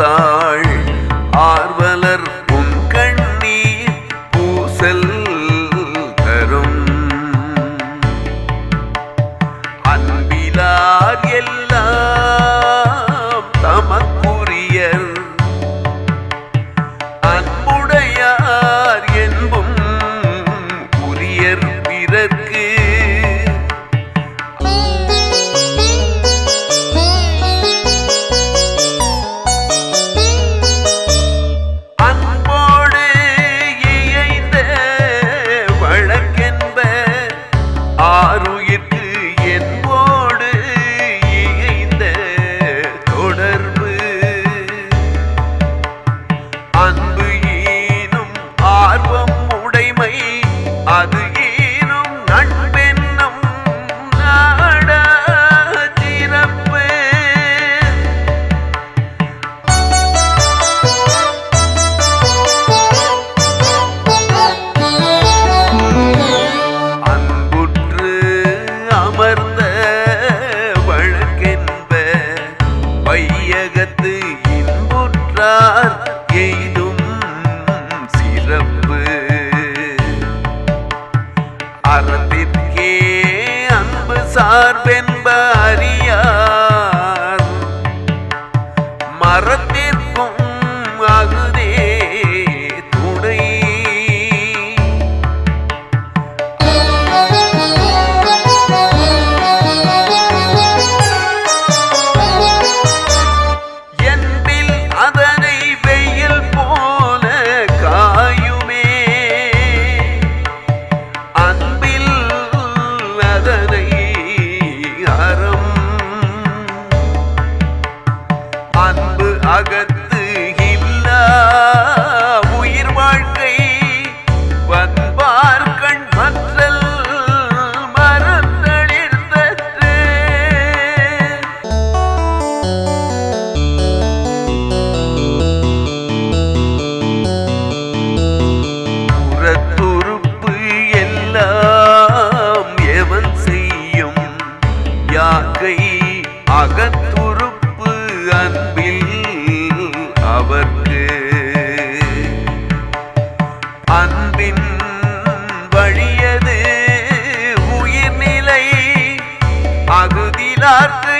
பார்த்தாள் ஆர்வலர் உங்கண்ணி பூசல் தரும். அன்பிலார் எல்லாம் भारती பின் வழியது உயிர்நிலை அகுதிலார்க்கு